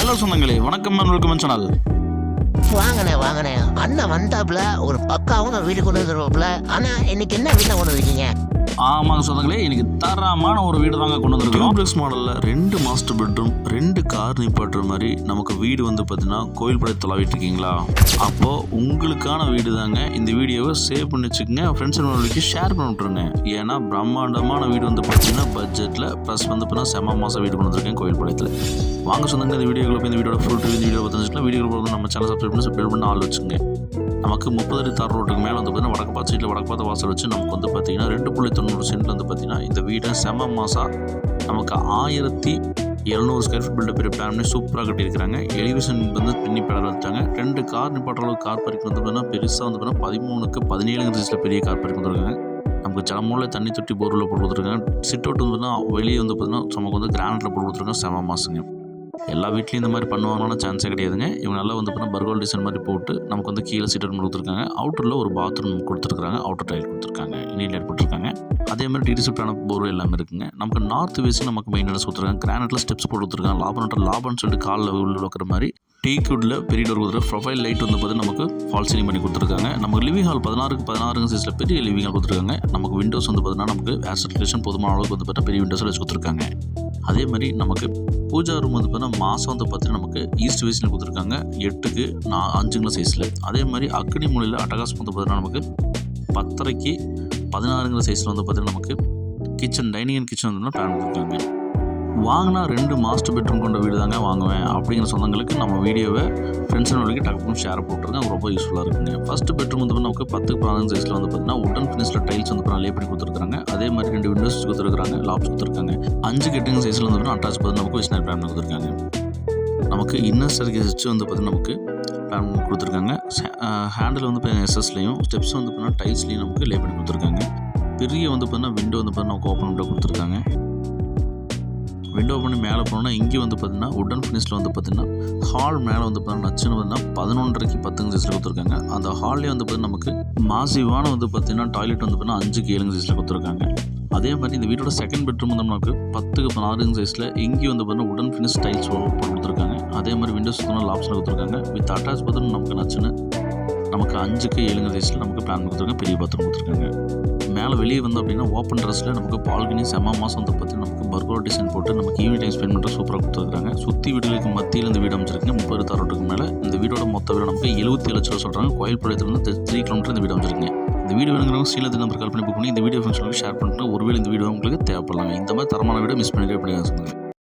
Hello சொந்தங்களே வணக்கம் welcome channel. வாங்கண்ணே வாங்கண்ணே அண்ணன் வந்தாப்புல ஒரு பக்காவும் வீடு கொண்டு வந்துருவாப்புல. ஆனா இன்னைக்கு என்ன வீட்டை கொண்டு வந்திருக்கீங்க? ஆமாங்க சொந்தங்களே இன்னைக்கு தரமான ஒரு வீடு தாங்க கொண்டு வந்திருக்கோம் டூப்ளெக்ஸ் மாடலில் ரெண்டு மாஸ்டர் பெட்ரூம் ரெண்டு கார் நிப்பாட்டுற மாதிரி நமக்கு வீடு வந்து பார்த்தீங்கன்னா கோயில் படை தொலாவிட்டு இருக்கீங்களா? அப்போது உங்களுக்கான வீடு தாங்க. இந்த வீடியோவை சேவ் பண்ணி வச்சுக்கோங்க. ஃப்ரெண்ட்ஸ் அண்ட் ஷேர் பண்ணி விட்ருங்க ஏன்னா பிரம்மாண்டமான வீடு வந்து பார்த்தீங்கன்னா பட்ஜெட்டில் ப்ளஸ் வந்து பார்த்தீங்கன்னா செம மாதம் வீடு கொண்டு வந்திருக்கேன் கோயில் பாளையத்தில் வாங்க சொந்தங்க இந்த வீடியோக்குள்ள போய் இந்த வீடியோட ஃபுல் இந்த வீடியோ பார்த்துச்சுன்னா வீடியோ நம்ம சேனல் சப்ஸ்கிரைப் பண்ணி ஆள் வச்சுங்க நமக்கு முப்பது அடி தார் ரோட்டுக்கு மேலே வந்து பார்த்தீங்கன்னா வடக்கு பார்த்து சீட்டில் வடக்கு பார்த்து வாசல் வச்சு நமக்கு வந்து பார்த்தீங்கன்னா ரெண்டு புள்ளி தொண்ணூறு சென்ட்ல வந்து பார்த்தீங்கன்னா இந்த வீடு செம மாசா நமக்கு ஆயிரத்தி எழுநூறு ஸ்கொயர் ஃபீட் பில்டப் பெரிய பிளான் சூப்பராக கட்டியிருக்கிறாங்க. எலிவேஷன் வந்து பின்னி பேடல் வச்சாங்க ரெண்டு கார் நிப்பாட்டுற அளவுக்கு கார் பார்க்கிங் வந்து பார்த்தீங்கன்னா பெருசாக வந்து பார்த்தீங்கன்னா பதிமூணுக்கு பதினேழு இன்ச்சில் பெரிய கார் பார்க்கிங் வந்துருக்காங்க. நமக்கு ஜலமூல தண்ணி தொட்டி போரில் போட்டு கொடுத்துருக்காங்க. சிட் அவுட் வந்து பார்த்தீங்கன்னா வெளியே வந்து பார்த்தீங்கன்னா நமக்கு வந்து கிரானைட்டில் போட்டு கொடுத்துருக்காங்க. செம மாசுங்க. எல்லா வீட்லேயும் இந்த மாதிரி பண்ணுவாங்கன்னா சான்ஸே கிடையாதுங்க. இவங்க நல்லா வந்து பார்த்தீங்கன்னா பர்கோல் டிசைன் மாதிரி போட்டு நமக்கு வந்து கீழே சீட்டர் கொடுத்துருக்காங்க. அவுட்டரில் ஒரு பாத்ரூம் கொடுத்துருக்காங்க அவுட்டர் டைல் கொடுத்துருக்காங்க. நீட் போட்டிருக்காங்க. அதே மாதிரி டிடிசிப்டான போர் எல்லாமே இருக்குங்க. நமக்கு நார்த் வேஸ்ட் நமக்கு மெயின் இடம் கொடுத்துருக்காங்க. கிரானைட்டில் ஸ்டெப்ஸ் போட்டு கொடுத்துருக்காங்க லாபம் லாபம்னு சொல்லிட்டு காலில் உள்ள வைக்கிற மாதிரி டீ குட்ல பெரிய டோர் கொடுத்துரு ப்ரொஃபைல் லைட் வந்து பார்த்து நமக்கு ஃபால் சீலிங் பண்ணி கொடுத்துருக்காங்க. நமக்கு லிவிங் ஹால் பதினாறுக்கு பதினாறு சைஸில் பெரிய லிவிங் ஹால் கொடுத்துருக்காங்க. நமக்கு விண்டோஸ் வந்து பார்த்தீங்கன்னா நமக்கு ஆசர்குலேஷன் போதுமான அளவுக்கு வந்து பார்த்தா பெரிய விண்டோஸில் வச்சு கொடுத்துருக்காங்க. அதே மாதிரி நமக்கு பூஜா ரூம் வந்து பார்த்தீங்கன்னா மாதம் வந்து பார்த்தீங்கன்னா நமக்கு ஈஸ்ட் வேஸ்டில் கொடுத்துருக்காங்க. எட்டுக்கு நான் அஞ்சுங்கள சைஸில் அதே மாதிரி அக்னி மொழியில் அட்டகாசம் வந்து பார்த்தீங்கன்னா நமக்கு பத்தரைக்கு பதினாறுங்கிற சைஸில் வந்து பார்த்தீங்கன்னா நமக்கு கிச்சன் டைனிங் அண்ட் கிச்சன் வந்து பிளான் கொடுத்துருக்காங்க வாங்கினா ரெண்டு மாஸ்டர் பெட்ரூம் கொண்ட வீடு தாங்க வாங்குவேன் அப்படிங்கிற சொந்தங்களுக்கு நம்ம வீடியோவை ஃப்ரெண்ட்ஸ் அண்ட் டக்குனு ஷேர் போட்டுருங்க ரொம்ப யூஸ்ஃபுல்லாக இருக்குங்க. ஃபஸ்ட்டு பெட்ரூம் வந்து நமக்கு பத்து பதினஞ்சு சைஸில் வந்து பார்த்தீங்கன்னா உடன் ஃபினிஷில் டைல்ஸ் வந்து லே பண்ணி கொடுத்துருக்காங்க அதே மாதிரி ரெண்டு விண்டோஸ் கொடுத்துருக்காங்க லாப்ஸ் கொடுத்துருக்காங்க. அஞ்சு கெட்டிங் சைஸில் வந்து அட்டாச் பார்த்து நமக்கு விஷ்ணர் பிளான் கொடுத்துருக்காங்க. நமக்கு இன்னர் சர்க்கீஸ் வச்சு வந்து பார்த்தீங்கன்னா நமக்கு பிளான் கொடுத்துருக்காங்க. ஹேண்டில் வந்து பார்த்தீங்கன்னா எஸ்எஸ்லையும் ஸ்டெப்ஸ் வந்து பார்த்தீங்கன்னா டைல்ஸ்லையும் நமக்கு லே பண்ணி கொடுத்துருக்காங்க. பெரிய வந்து பார்த்தீங்கன்னா விண்டோ வந்து பார்த்தீங்கன்னா நமக்கு ஓப்பன் விண்டோ கொடுத்துருக்காங்க. விண்டோ பண்ணி மேலே போனோம்னா இங்கே வந்து பார்த்திங்கன்னா உடன் ஃபினிஷில் வந்து பார்த்திங்கன்னா ஹால் மேலே வந்து பார்த்தீங்கன்னா நச்சுன்னு பார்த்தீங்கன்னா பதினொன்றரைக்கு பத்துங்க சைஸில் கொடுத்துருக்காங்க. அந்த ஹால்லேயே வந்து பார்த்திங்கன்னா நமக்கு மாசிவான வந்து பார்த்தீங்கன்னா டாய்லெட் வந்து பார்த்தீங்கன்னா அஞ்சுக்கு ஏழுங்க சைஸில் கொடுத்துருக்காங்க. அதே மாதிரி இந்த வீட்டோட செகண்ட் பெட்ரூம் வந்து நமக்கு பத்துக்கு பதினாறுங்க சைஸில் இங்கேயும் வந்து பார்த்தீங்கன்னா உடன் ஃபினிஷ் டைல்ஸ் கொடுத்துருக்காங்க. அதே மாதிரி விண்டோஸ் பார்த்தோம்னா லாப்ஸில் கொடுத்துருக்காங்க. வித் அட்டாச் பார்த்தீங்கன்னா நமக்கு நச்சுன்னு நமக்கு அஞ்சுக்கு ஏழுங்க சைஸில் நமக்கு பிளான் கொடுத்துருக்காங்க. பெரிய பாத்ரூம் கொடுத்துருக்காங்க. மேலே வெளியே வந்தோம் அப்படின்னா ஓப்பன் ட்ரெஸ்ஸில் நமக்கு பால்கனி செம மாதம் வந்து பார்த்தீங்கன்னா நமக்கு பர்கோ டிசைன் போட்டு நமக்கு ஈவினிங் டைம் ஸ்பெண்ட் பண்ணுற சூப்பராக கொடுத்துருக்காங்க சுற்றி வீடுகளுக்கு மத்தியில் இந்த வீடு அமைச்சிருக்கு முப்பது தரோட்டுக்கு மேலே இந்த வீடோட மொத்த வீடு நமக்கு எழுபத்தி லட்சம் சொல்கிறாங்க கோயில் பாளையத்துலேருந்து த்ரீ கிலோமீட்டர் இந்த வீடு அமைச்சிருக்குங்க இந்த வீடியோ வேணுங்கிறவங்க ஸ்ரீலத்து நம்பர் கால் பண்ணி புக் பண்ணி இந்த வீடியோ ஃபங்க்ஷனுக்கு ஷேர் பண்ணிட்டு ஒருவேளை இந்த வீடியோ உங்களுக்கு தேவைப்படலாங்க. இந்த மாதிரி தரமான வீடியோ மிஸ் பண்ணிட்டே பண்ணி